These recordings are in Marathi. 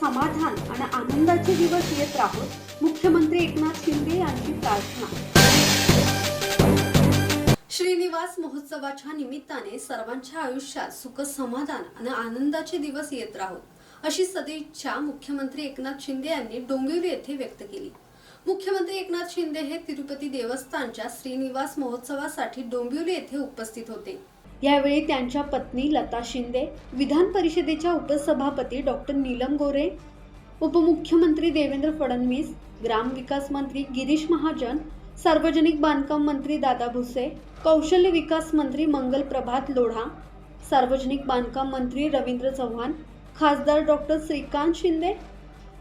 समाधान आणि आनंदाचे दिवस येत राहोत मुख्यमंत्री एकनाथ शिंदे यांची प्रार्थना. श्रीनिवास महोत्सवाच्या निमित्ताने सर्वांच्या आयुष्यात सुख समाधान आणि आनंदाचे दिवस येत राहोत अशी सदिच्छा मुख्यमंत्री एकनाथ शिंदे यांनी डोंबिवली येथे व्यक्त केली. मुख्यमंत्री एकनाथ शिंदे हे तिरुपती देवस्थानच्या श्रीनिवास महोत्सवासाठी डोंबिवली येथे उपस्थित होते. यावेळी त्यांच्या पत्नी लता शिंदे विधान परिषदेच्या उपसभापती डॉक्टर नीलम गोरे उपमुख्यमंत्री देवेंद्र फडणवीस ग्रामविकास मंत्री गिरीश महाजन सार्वजनिक बांधकाम मंत्री दादा भुसे कौशल्य विकास मंत्री मंगल प्रभात लोढा सार्वजनिक बांधकाम मंत्री रवींद्र चव्हाण खासदार डॉक्टर श्रीकांत शिंदे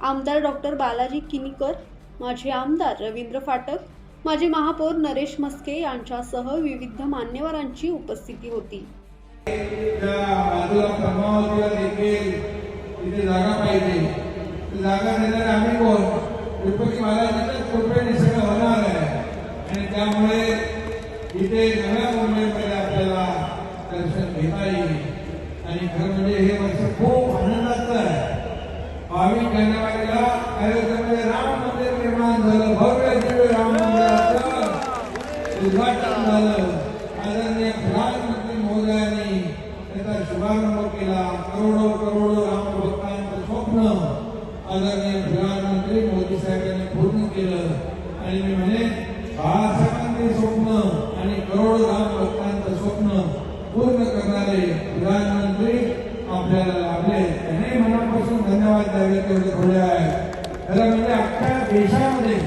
आमदार डॉक्टर बालाजी किनीकर माजी आमदार रवींद्र फाटक माजी महापौर नरेश मस्के यांच्यासह विविध मान्यवरांची उपस्थिती होती. जागा पाहिजे. जागा आम्ही कोण? कृपेने सगळं होणार आहे. आणि त्यामुळे इथे नव्या मुंबईमध्ये आपल्याला दर्शन घेता येईल. आणि खरं म्हणजे हे वर्ष खूप आनंदाचं आहे. बावीस जानेवारीला अयोध्येमध्ये म्हणजे राम मंदिर निर्माण झालं भव्य उद्घाटन झालं आदरणीय प्रधानमंत्री महोदयांनी त्याचा शुभारंभ केला करोडो करोडो रामभक्तांचं स्वप्न आदरणीय प्रधानमंत्री मोदी साहेबांनी पूर्ण केलं आणि मी म्हणे बाळासाहेबांचे स्वप्न आणि करोडो रामभक्तांचं स्वप्न पूर्ण करणारे प्रधानमंत्री आपल्याला लाभले त्याने मनापासून धन्यवाद द्यावे तेवढे थोडे आहे खरं म्हणजे अख्ख्या देशामध्ये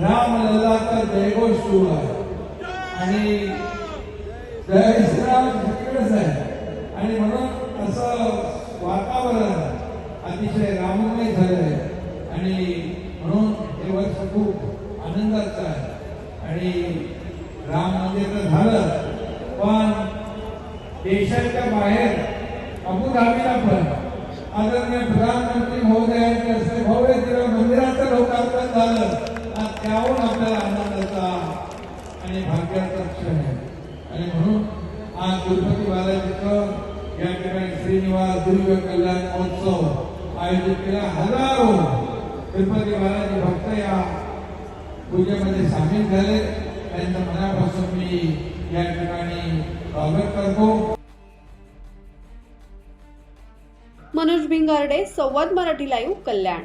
राम लल्लाचा जयघोष सुरू आहे आणि आहे आणि म्हणून असं वातावरण अतिशय राममय झालंय आणि म्हणून हे वर्ष खूप आनंदाचं आहे. आणि राम मंदिर तर झालं पण देशाच्या बाहेर अबुधाबीला पण आदरणीय प्रधानमंत्री महोदयांच्या हस्ते भव्य दिव्य मंदिराचं लोकार्पण झालं. त्यावर त्याहून आपल्याला आणि भाग्याचा क्षण आहे. आणि म्हणून आज तिरुपती बालाजीचं या ठिकाणी श्रीनिवास दिव्य कल्याण महोत्सव आयोजित केला. हजारो तिरुपती बालाजी भक्त या पूजेमध्ये सामील झाले. त्यांच्या मनापासून मी या ठिकाणी स्वागत करतो. मनोज भिंगारडे संवाद मराठी लाईव्ह कल्याण.